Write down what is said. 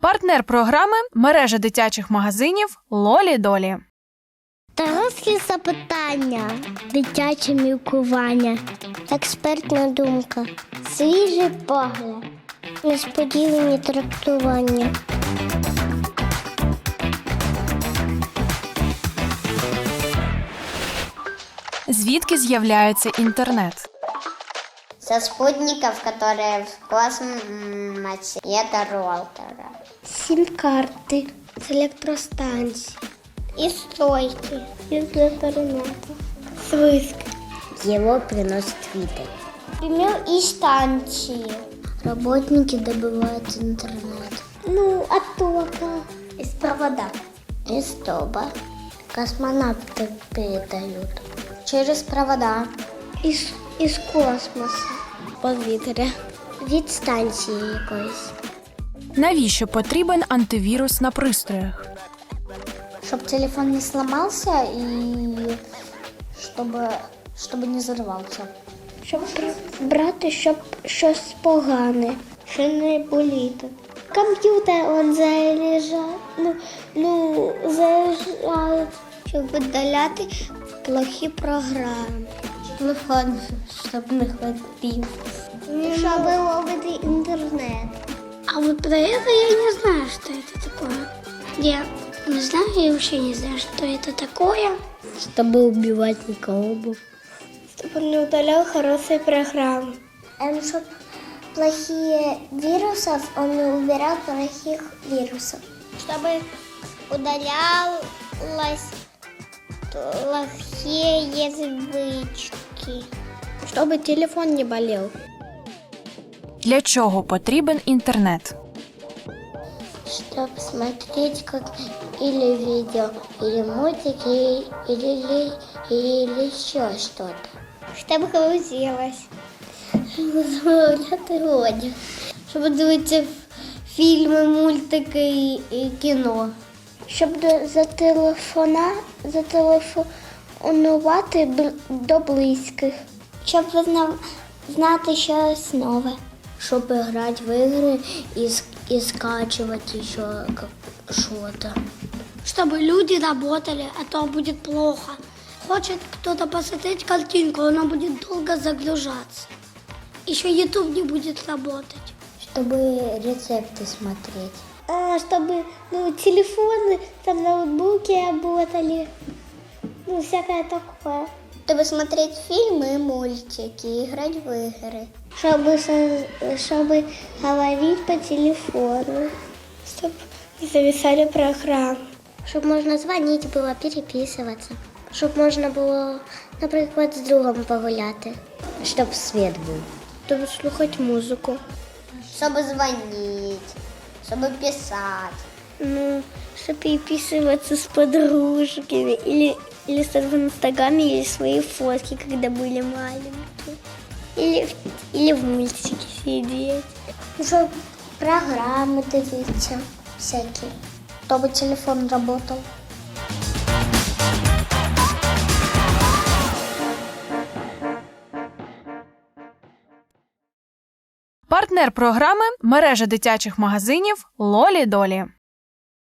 Партнер програми мережа дитячих магазинів Лолі Долі. Дорослі запитання, дитяче мілкування, експертна думка, свіжий погляд, несподівані трактування. Звідки з'являється інтернет? Со спутников, которые в космосе, и это роутера. Сим-карты с электростанций. И стойки из интернета. Свиски. Его приносит Твиттер. Например, и станции. Работники добывают интернет. Ну, от тока. Из провода. Из тоба. Космонавты передают. Через провода. Із, із космосу. Повітря. Від станції якоїсь. Навіщо потрібен антивірус на пристроях? Щоб телефон не сломався і щоб, щоб не зарвався. Щоб брати, щоб щось погане, що не боліти. Комп'ютер он заряджає, ну, ну, заряджає, щоб видаляти плохі програми. Телефон, щоб не хватив. Щоб ловити інтернет. А вот про это я не знаю, что это такое. Я не знаю, я вообще не знаю, что это такое. Чтобы убивать микробов. Чтобы он не удалял хорошие программы. Эм, чтобы плохие вирусов, он не убирал плохих вирусов. Чтобы удалялось плохие звычки. Чтобы телефон не болел. Для чого потрібен інтернет? Чтобы смотреть как или видео, или мультики, или, или еще что-то. Чтобы грузилось. Щоб замовляти одяг. Щоб дивитися фільми, мультики і, і кіно. Щоб до, за телефона зателефонувати бл- до близьких. Щоб зна- знати щось нове. Щоб грати в ігри і, ск- і скачувати ще как- що-то. Чтобы люди работали, а то будет плохо. Хочет кто-то посмотреть картинку, она будет долго загружаться. Еще YouTube не будет работать. Чтобы рецепты смотреть. А, чтобы ну, телефоны, там ноутбуки работали. Ну, всякое такое. Чтобы смотреть фильмы и мультики, и играть в игры. Чтобы, со- чтобы говорить по телефону. Чтобы зависали программы. Чтобы можно звонить было, переписываться. Щоб можна було, наприклад, з другом погуляти. Щоб світ був. Щоб слухати музику. Щоб дзвонити, щоб писати. Ну, щоб переписываться с подружками. Или, или в инстаграме, или свои фотки, когда были маленькие. Или, или в мультики сидеть. Щоб программы дивитися всякие. Чтобы телефон работал. Партнер програми мережа дитячих магазинів Лолі Долі.